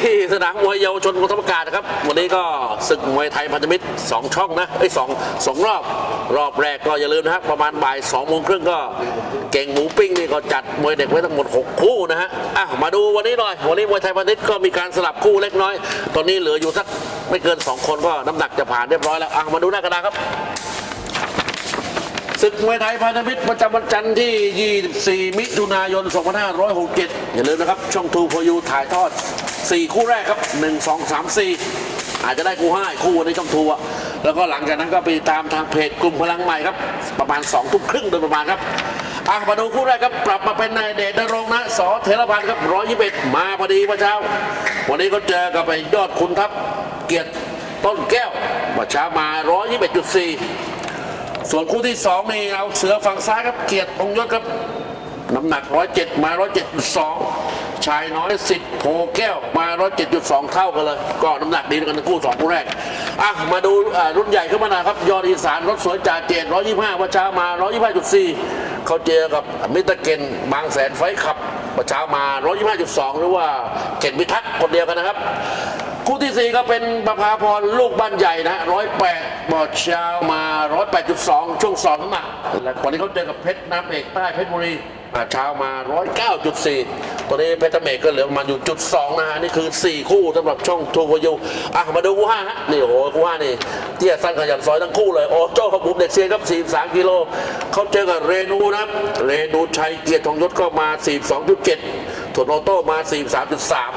ที่สนามมวยเยาวชนกองทัพอากาศนะครับ วันนี้ก็ศึกมวยไทยพันธมิตรสองช่องนะไอ้สองสองรอบ รอบแรกก็อย่าลืมนะครับประมาณบ่ายสองโมงครึ่งก็ เก่งหมูปิ้งนี่ก็จัดมวยเด็กไว้ทั้งหมด 6 คู่นะฮะอะมาดูวันนี้หน่อย วันนี้มวยไทยพันธมิตรก็มีการสลับคู่เล็กน้อย ตอนนี้เหลืออยู่สักไม่เกิน 2 คนก็น้ำหนักจะผ่านเรียบร้อยแล้วอะมาดูหน้ากระดานครับศึกมวยไทยพันธมิตรประจำวันจันทร์ที่ 24 มิถุนายน 2567 อย่าลืมนะครับ ช่องทูพยูถ่ายทอด 4 คู่แรกครับ 1 2 3 4 อาจจะได้คู่ห้าคู่ในช่องทูอะแล้วก็หลังจากนั้นก็ไปตามทางเพจกลุ่มพลังใหม่ครับ ประมาณ2ทุ่มครึ่งโดยประมาณครับอะมาดูคู่แรกครับปรับมาเป็นนายเดชนรงนะสอเทรพันธ์ครับ121มาพอดีเมื่อเช้า วันนี้ก็เจอกับไอ้ยอดคุณทัพเกียรติต้นแก้วมื่อเช้ามา121.4ส่วนคู่ที่สองนี่เอาเสือฝั่งซ้ายครับเกียรติองยศครับน้ำหนัก107มา107.2 ชายน้อยสิทธิ์โพแก้วมา107.2เท่ากันเลย ก็น้ำหนักดีกันทั้งคู่สองคู่แรกอะมาดูรุ่นใหญ่ขึ้นมาหน่อยครับ ยอดอีสานรถสวยจ่าเจด125วันเช้ามา125.4เขาเจอกับมิตรเกนบางแสนไฟขับวันเช้ามา125.2หรือว่าเกนพิทักษ์คนเดียวกันนะครับคู่ที่สี่ก็เป็นประภาพรลูกบ้านใหญ่นะร้อยแปดบอดเช้ามาร้อยแปดจุดสองช่วงสองน้ำหนักและวันนี้เขาเจอกับเพชรน้ำเอกใต้เพชรบุรีอาเช้ามาร้อยเก้าจุดสี่ ตัวนี้เพชรเอกก็เหลือประมาณอยู่จุดสองนะฮะนี่คือสี่คู่สำหรับช่องทูพยูอะมาดูคู่ห้าฮะนี่โอ้โหคู่ห้านี่เตี้ยสั้นขยันซอยทั้งคู่เลยโอ้โจ้าขบุมเด็กเซียนครับสี่สามกิโลเขาเจอกับเรนูนะครับเรนูชัยเกียรติทองยศก็มาสี่สองจุดเจ็ดถวนโอโต้มาสี่สามจุดสาม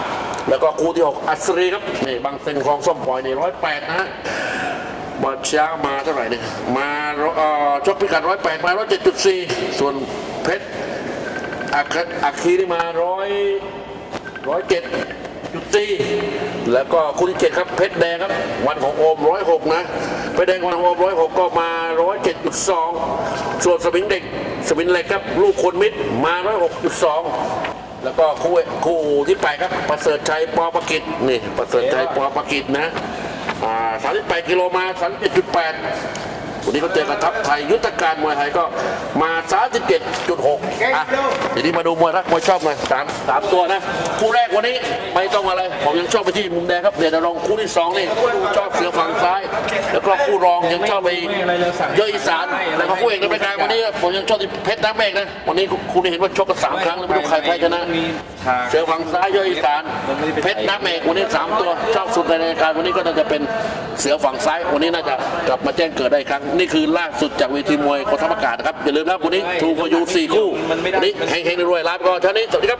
แล้วก็คู่ที่ 6 อัศรีครับนี่บางเซนคลองส้มปล่อยนี่ร้อยแปดนะฮะบอลเช้ามาเท่าไหร่เนี่ยมาเอ่อชกพิกัดร้อยแปดมาร้อยเจ็ดจุดสี่ส่วนเพชร อัคอัคคีนี่มาร้อยร้อยเจ็ดจุดสี่แล้วก็คู่ที่เจ็ดครับเพชรแดงครับ วันของโอมร้อยหกนะเพชรแดงวันของโอมร้อยหกก็มาร้อยเจ็ดจุดสองส่วนสมิงเด็กสมิงเหล็กครับ ลูกคนมิตรมาร้อยหกจุดสองแล้วก็คู่คู่ที่ไปครับประเสริฐชัยปอประกิตนี่ประเสริฐชัยปอประกิตนะอ่าสามสิบแปดกิโลมาสามสิบเจ็ดจุดแปด วันนี้เขาเจอกับทัพไทยยุทธการมวยไทยก็มาสามสิบเจ็ดจุดหกอะทีนี้มาดูมวยรักมวยชอบหน่อยสามสามตัวนะ คู่แรกวันนี้ไม่ต้องอะไร ผมยังชอบไปที่มุมแดงครับเดชนรงค์คู่ที่สองนี่ชอบเสือฝั่งซ้ายแล้ว ก็คู่รองยังชอบไปเยอะอีสานแล้วก็คู่เอกในรายการวันนี้ผมยังชอบที่เพชรน้ำเมฆนะวันนี้คุณได้เห็นว่าชกกันสามครั้งแล้วไม่รู้ใครแพ้ชนะเสือฝั่งซ้ายยอดอีสานเพชรน้ำเอกวันนี้สามตัวชอบสุดในรายการวันนี้ก็น่าจะเป็นเสือฝั่งซ้ายวันนี้น่าจะกลับมาแจ้งเกิดได้อีกครั้ง นี่คือล่าสุดจากเวทีมวยกองทัพอากาศนะครับอย่าลืมนะครับวันนี้ทูพยูสี่คู่วันนี้แข่งๆรวยๆลาไปก่อนเท่านี้สวัสดีครับ